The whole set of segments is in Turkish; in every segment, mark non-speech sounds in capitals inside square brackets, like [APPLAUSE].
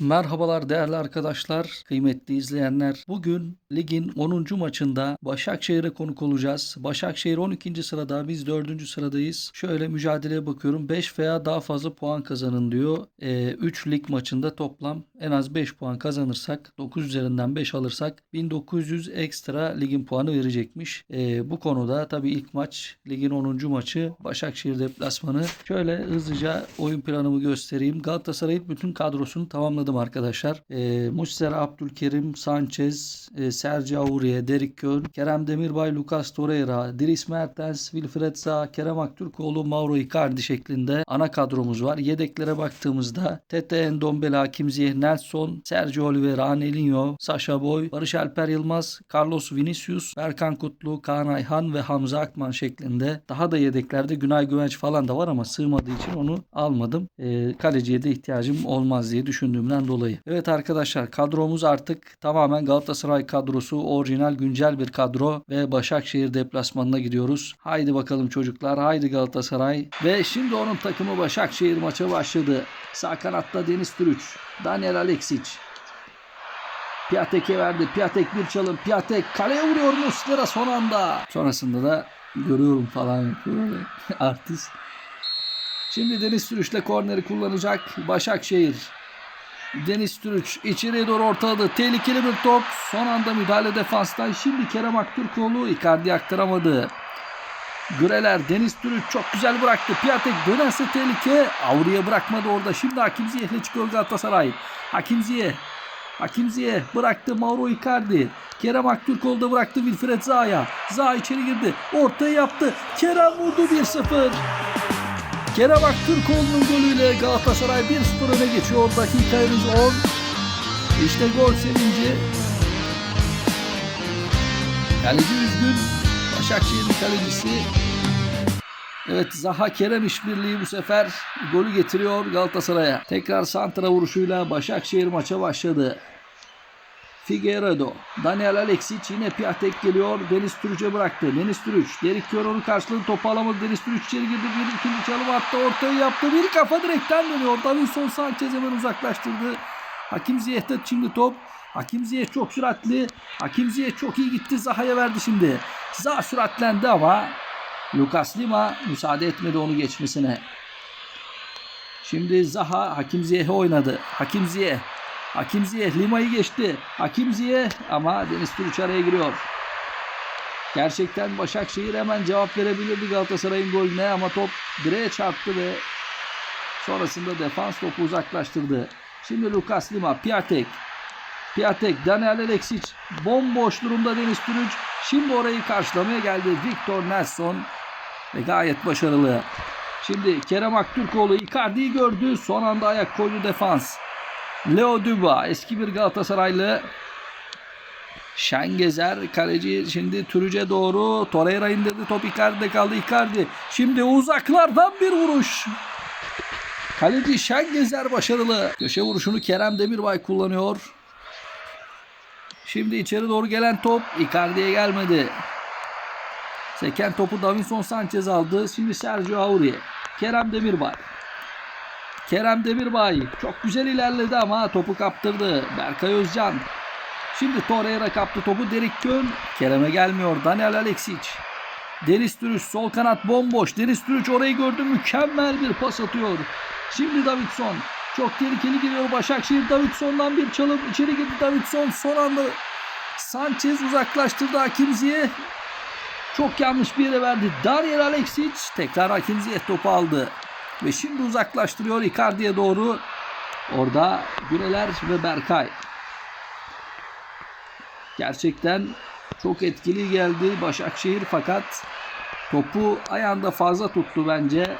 Merhabalar değerli arkadaşlar, kıymetli izleyenler. Bugün ligin 10. maçında Başakşehir'e konuk olacağız. Başakşehir 12. sırada, biz 4. sıradayız. Şöyle mücadeleye bakıyorum. 5 veya daha fazla puan kazanın diyor. 3 lig maçında toplam en az 5 puan kazanırsak, 9 üzerinden 5 alırsak 1900 ekstra ligin puanı verecekmiş. Ee, bu konuda tabii ilk maç ligin 10. maçı Başakşehir deplasmanı. Şöyle hızlıca oyun planımı göstereyim. Galatasaray'ın bütün kadrosunu tamamladım arkadaşlar. E, Muslera, Abdülkerim, Sanchez, e, Sergio Aurier, Derek Kön, Kerem Demirbay, Lucas Torreira, Dries Mertens, Wilfred Zaha, Kerem Aktürkoğlu, Mauro Icardi şeklinde ana kadromuz var. Yedeklere baktığımızda Tete Endombele, Hakim Ziyeh, Nelson, Sergio Oliveira, Anelinho, Sasha Boy, Barış Alper Yılmaz, Carlos Vinicius, Berkan Kutlu, Kaan Ayhan ve Hamza Akman şeklinde. Daha da yedeklerde Günay Güvenç falan da var ama sığmadığı için onu almadım. E, kaleciye de ihtiyacım olmaz diye düşündüğümden dolayı. Evet arkadaşlar kadromuz artık tamamen Galatasaray kadrosu. Orijinal güncel bir kadro ve Başakşehir deplasmanına gidiyoruz. Haydi bakalım çocuklar. Haydi Galatasaray. Ve şimdi onun takımı Başakşehir maça başladı. Sağ kanatta Deniz Türüç. Daniel Aleksic. Piatek'e verdi. Piatek bir çalım. Piatek kaleye vuruyor Muslera son anda. Sonrasında da görüyorum falan yapıyor. [LAUGHS] Artist. Şimdi Deniz Türüç'le korneri kullanacak Başakşehir. Deniz Türüç içeriye doğru ortaladı. Tehlikeli bir top. Son anda müdahale defanstan. Şimdi Kerem Aktürkoğlu Icardi aktaramadı. Greler Deniz Türüç çok güzel bıraktı. Piatek dönerse tehlike. Avruya bırakmadı orada. Şimdi Hakim Ziyeh'le çıkıyor Galatasaray. Hakim Ziyeh. Hakim Ziyeh bıraktı Mauro Icardi. Kerem Aktürkoğlu da bıraktı Wilfred Zaha'ya. Zaha içeri girdi. Ortayı yaptı. Kerem vurdu 1-0. Kerem Aktürkoğlu'nun golüyle Galatasaray 1-0 öne geçiyor. Dakika henüz 10. İşte gol sevinci. Kaleci üzgün. Başakşehir'in kalecisi. Evet Zaha Kerem işbirliği bu sefer golü getiriyor Galatasaray'a. Tekrar santra vuruşuyla Başakşehir maça başladı. Figueiredo, Daniel Alexic yine Piatek geliyor. Deniz Türüç'e bıraktı. Deniz Türüç, Derik Kör karşılığını topu alamadı. Deniz Türüç içeri girdi. Bir ikinci çalım attı. Ortayı yaptı. Bir kafa direkten dönüyor. Davinson Sanchez hemen uzaklaştırdı. Hakim Ziyeh'te şimdi top. Hakim Ziyeh çok süratli. Hakim Ziyeh çok iyi gitti. Zaha'ya verdi şimdi. Zaha süratlendi ama Lucas Lima müsaade etmedi onu geçmesine. Şimdi Zaha Hakim Ziyeh'e oynadı. Hakim Ziyeh Hakim Ziyeh Lima'yı geçti. Hakim Ziyeh ama Deniz Türüç araya giriyor. Gerçekten Başakşehir hemen cevap verebilirdi Galatasaray'ın golüne ama top direğe çarptı ve sonrasında defans topu uzaklaştırdı. Şimdi Lucas Lima, Piatek. Piatek, Daniel Alexic bomboş durumda Deniz Türüç. Şimdi orayı karşılamaya geldi Victor Nelson ve gayet başarılı. Şimdi Kerem Aktürkoğlu Icardi'yi gördü. Son anda ayak koydu defans. Leo Duba eski bir Galatasaraylı. Şengezer kaleci şimdi Türüce doğru Torreira indirdi top Icardi'de kaldı Icardi. Şimdi uzaklardan bir vuruş. Kaleci Şengezer başarılı. Köşe vuruşunu Kerem Demirbay kullanıyor. Şimdi içeri doğru gelen top Icardi'ye gelmedi. Seken topu Davinson Sanchez aldı. Şimdi Sergio Aurier. Kerem Demirbay. Kerem Demirbay çok güzel ilerledi ama topu kaptırdı. Berkay Özcan. Şimdi Torreira kaptı topu. Derik Kön. Kerem'e gelmiyor. Daniel Alexic. Deniz Türüç sol kanat bomboş. Deniz Türüç orayı gördü. Mükemmel bir pas atıyor. Şimdi Davidson. Çok tehlikeli giriyor Başakşehir. Davidson'dan bir çalım. içeri girdi Davidson. Son anda Sanchez uzaklaştırdı Hakim Ziyeh. Çok yanlış bir yere verdi. Daniel Alexic tekrar Hakim Ziyeh topu aldı. Ve şimdi uzaklaştırıyor Icardi'ye doğru. Orada Güneler ve Berkay. Gerçekten çok etkili geldi Başakşehir fakat topu ayağında fazla tuttu bence.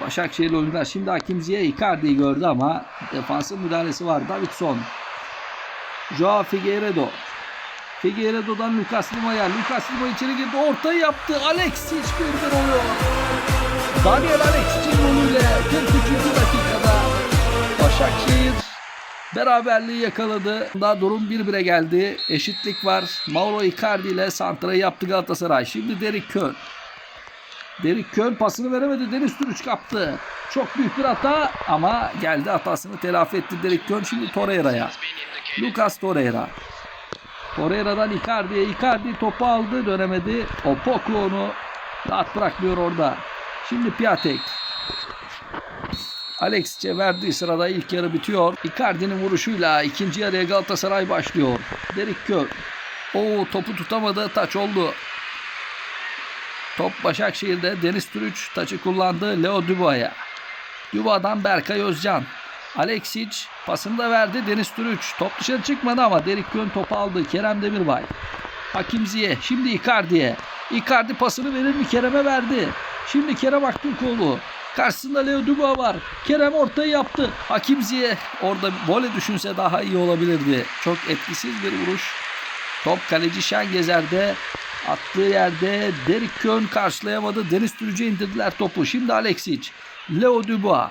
Başakşehir oyuncular şimdi Hakim Ziye Icardi'yi gördü ama defansın müdahalesi var. Davidson. Joao Figueiredo. Figueiredo'dan Lucas Lima'ya. Lucas Lima içeri girdi. Ortayı yaptı. Alexic bir bir oluyor. Daniel Alexic'in golüyle 43. dakikada Başakşehir beraberliği yakaladı. Daha durum 1-1'e geldi. Eşitlik var. Mauro Icardi ile santrayı yaptı Galatasaray. Şimdi Derek Kön. Derik Kön pasını veremedi. Deniz Türüç kaptı. Çok büyük bir hata ama geldi hatasını telafi etti Derik Kön. Şimdi Torreira'ya. Lucas Torreira. Torreira'dan Icardi'ye. Icardi topu aldı dönemedi. Opoku onu rahat bırakmıyor orada. Şimdi Piatek. Alexic'e verdiği sırada ilk yarı bitiyor. Icardi'nin vuruşuyla ikinci yarıya Galatasaray başlıyor. Derik Kör. O topu tutamadı. Taç oldu. Top Başakşehir'de Deniz Türüç taçı kullandı Leo Dubois'a. Dubois'dan Berkay Özcan. Alexic pasını da verdi Deniz Türüç. Top dışarı çıkmadı ama Derik Kön topu aldı. Kerem Demirbay. Hakim Ziye. Şimdi Icardi'ye. Icardi pasını verir mi? Kerem'e verdi. Şimdi Kerem Aktürkoğlu. Karşısında Leo Dubois var. Kerem ortayı yaptı. Hakim Ziye orada vole düşünse daha iyi olabilirdi. Çok etkisiz bir vuruş. Top kaleci Şengezer'de attığı yerde Derik Kön karşılayamadı. Deniz Türücü'ye indirdiler topu. Şimdi Alexic. Leo Dubois.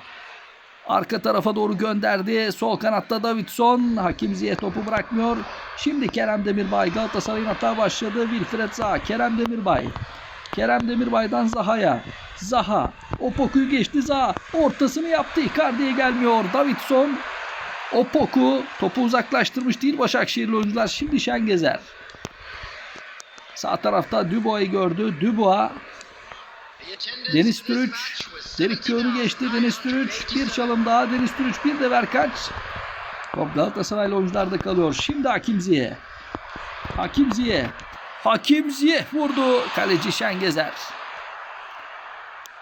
Arka tarafa doğru gönderdi. Sol kanatta Davidson. Hakim Ziye topu bırakmıyor. Şimdi Kerem Demirbay. Galatasaray'ın hata başladı. Wilfred Zaha. Kerem Demirbay. Kerem Demirbay'dan Zaha'ya. Zaha. Opoku'yu geçti Zaha. Ortasını yaptı. Icardi'ye gelmiyor. Davidson. Opoku topu uzaklaştırmış değil Başakşehirli oyuncular. Şimdi Şengezer. Sağ tarafta Dubois'u gördü. Dubois Deniz Türüç Derik Köy'ünü geçti Deniz Türüç. Bir çalım daha Deniz Türüç. Bir de Verkaç. Top Galatasaraylı oyuncularda kalıyor. Şimdi Hakim Ziye. Hakim Ziye. Hakim Ziye vurdu. Kaleci Şengezer.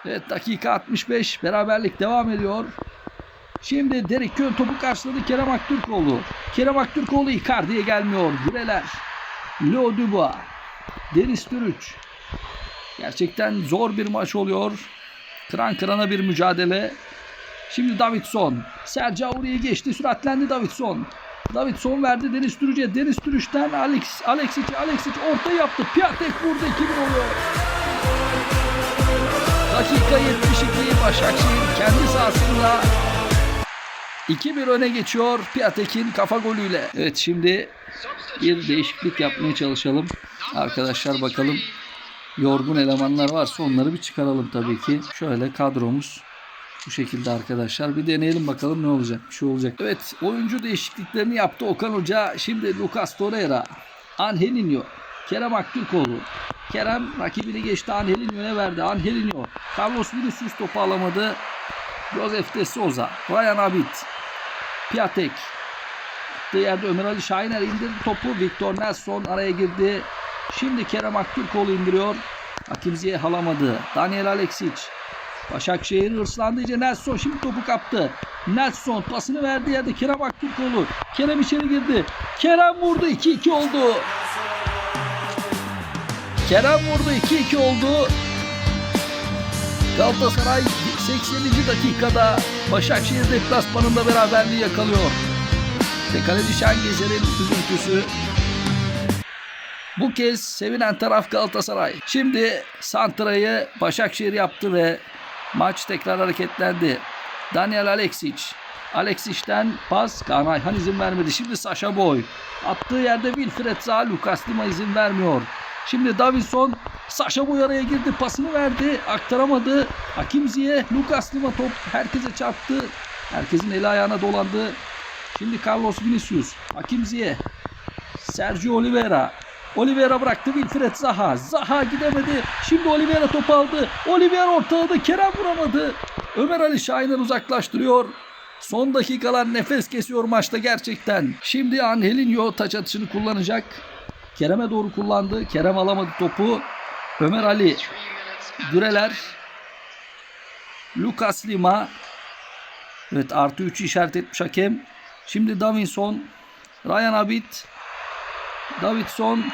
Evet dakika 65. Beraberlik devam ediyor. Şimdi Derik Kön topu karşıladı Kerem Aktürkoğlu. Kerem Aktürkoğlu Icardi'ye gelmiyor. Güreler. Leo Dubois. Deniz Türüç. Gerçekten zor bir maç oluyor. Kıran kırana bir mücadele. Şimdi Davidson. Sergio Aurier'i geçti. Süratlendi Davidson. Davidson verdi Deniz Türüç'e. Deniz Türüç'ten Alex, Alexic, Alexic orta yaptı. Piatek vurdu 2-1 oluyor. Dakika 72 Başakşehir kendi sahasında 2-1 öne geçiyor Piatek'in kafa golüyle. Evet şimdi bir değişiklik yapmaya çalışalım. Arkadaşlar bakalım yorgun elemanlar varsa onları bir çıkaralım tabii ki. Şöyle kadromuz bu şekilde arkadaşlar. Bir deneyelim bakalım ne olacak. Bir şey olacak. Evet oyuncu değişikliklerini yaptı Okan Hoca. Şimdi Lucas Torreira, Angelinho, Kerem Aktürkoğlu. Kerem rakibini geçti Angelinho'ya verdi. Angelinho, Carlos Vinicius topu alamadı. Josef de Souza, Ryan Abit, Piatek. Attığı yerde Ömer Ali Şahiner indirdi topu. Victor Nelson araya girdi. Şimdi Kerem Aktürkoğlu indiriyor. Hakim Ziye halamadı. Daniel Alexic. Başakşehir hırslandı iyice Nelson şimdi topu kaptı. Nelson pasını verdiği yerde Kerem Aktürkoğlu. Kerem içeri girdi. Kerem vurdu 2-2 oldu. Kerem vurdu 2-2 oldu. Galatasaray 80. dakikada Başakşehir deplasmanında beraberliği yakalıyor. Ve kaleci Şengezer'in üzüntüsü bu kez sevinen taraf Galatasaray. Şimdi Santra'yı Başakşehir yaptı ve maç tekrar hareketlendi. Daniel Alexic. Alexic'ten pas Kaan Ayhan izin vermedi. Şimdi Sasha Boy. Attığı yerde Wilfred Zaha Lucas Lima izin vermiyor. Şimdi Davinson Sasha Boy araya girdi. Pasını verdi. Aktaramadı. Hakim Ziye. Lucas Lima top herkese çarptı. Herkesin eli ayağına dolandı. Şimdi Carlos Vinicius. Hakim Ziye. Sergio Oliveira. Oliveira bıraktı Wilfred Zaha. Zaha gidemedi. Şimdi Oliveira topu aldı. Oliveira ortaladı. Kerem vuramadı. Ömer Ali Şahiner uzaklaştırıyor. Son dakikalar nefes kesiyor maçta gerçekten. Şimdi Angelinho taç atışını kullanacak. Kerem'e doğru kullandı. Kerem alamadı topu. Ömer Ali. Güreler. Lucas Lima. Evet artı 3'ü işaret etmiş hakem. Şimdi Davinson. Ryan Abit. Davidson.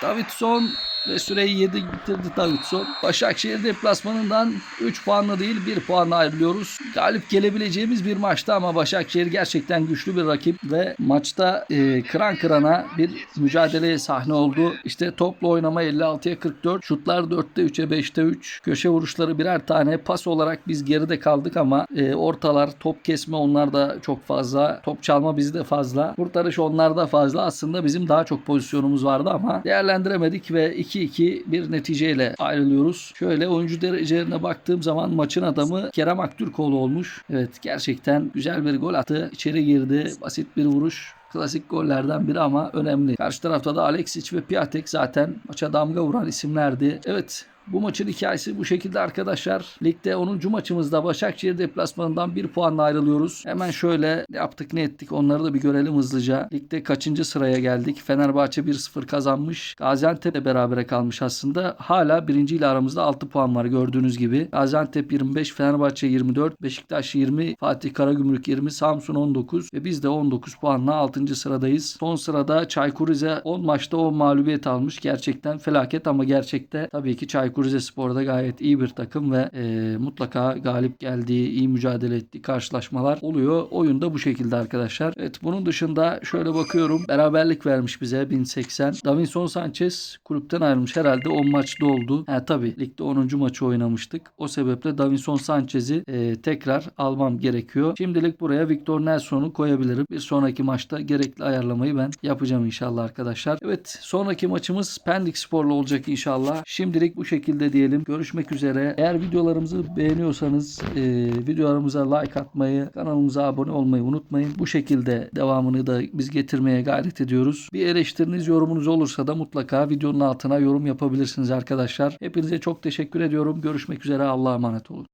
Davidson ve süreyi 7 bitirdi Davidson. Başakşehir deplasmanından 3 puanla değil 1 puanla ayrılıyoruz. Galip gelebileceğimiz bir maçtı ama Başakşehir gerçekten güçlü bir rakip ve maçta e, kıran kırana bir mücadeleye sahne oldu. İşte topla oynama 56'ya 44, şutlar 4'te 3'e 5'te 3, köşe vuruşları birer tane pas olarak biz geride kaldık ama e, ortalar, top kesme onlar da çok fazla, top çalma bizde fazla, kurtarış onlarda fazla. Aslında bizim daha çok pozisyonumuz vardı ama değerlendiremedik ve 2-2 bir neticeyle ayrılıyoruz. Şöyle oyuncu derecelerine baktığım zaman maçın adamı Kerem Aktürkoğlu olmuş. Evet gerçekten güzel bir gol attı. İçeri girdi. Basit bir vuruş. Klasik gollerden biri ama önemli. Karşı tarafta da Alexic ve Piatek zaten maça damga vuran isimlerdi. Evet bu maçın hikayesi bu şekilde arkadaşlar. Ligde 10. maçımızda Başakşehir deplasmanından 1 puanla ayrılıyoruz. Hemen şöyle ne yaptık ne ettik onları da bir görelim hızlıca. Ligde kaçıncı sıraya geldik? Fenerbahçe 1-0 kazanmış. Gaziantep berabere kalmış aslında. Hala birinci ile aramızda 6 puan var gördüğünüz gibi. Gaziantep 25, Fenerbahçe 24, Beşiktaş 20, Fatih Karagümrük 20, Samsun 19 ve biz de 19 puanla 6. sıradayız. Son sırada Çaykur Rize 10 maçta 10 mağlubiyet almış. Gerçekten felaket ama gerçekte tabii ki Çaykur Rizespor'da gayet iyi bir takım ve e, mutlaka galip geldiği, iyi mücadele ettiği karşılaşmalar oluyor. Oyun da bu şekilde arkadaşlar. Evet bunun dışında şöyle bakıyorum. Beraberlik vermiş bize 1080. Davinson Sanchez kulüpten ayrılmış. Herhalde 10 maçta oldu. Ha tabii ligde 10. maçı oynamıştık. O sebeple Davinson Sanchez'i e, tekrar almam gerekiyor. Şimdilik buraya Victor Nelson'u koyabilirim. Bir sonraki maçta gerekli ayarlamayı ben yapacağım inşallah arkadaşlar. Evet sonraki maçımız Pendik Spor'la olacak inşallah. Şimdilik bu şekilde diyelim. Görüşmek üzere. Eğer videolarımızı beğeniyorsanız e, videolarımıza like atmayı, kanalımıza abone olmayı unutmayın. Bu şekilde devamını da biz getirmeye gayret ediyoruz. Bir eleştiriniz, yorumunuz olursa da mutlaka videonun altına yorum yapabilirsiniz arkadaşlar. Hepinize çok teşekkür ediyorum. Görüşmek üzere. Allah'a emanet olun.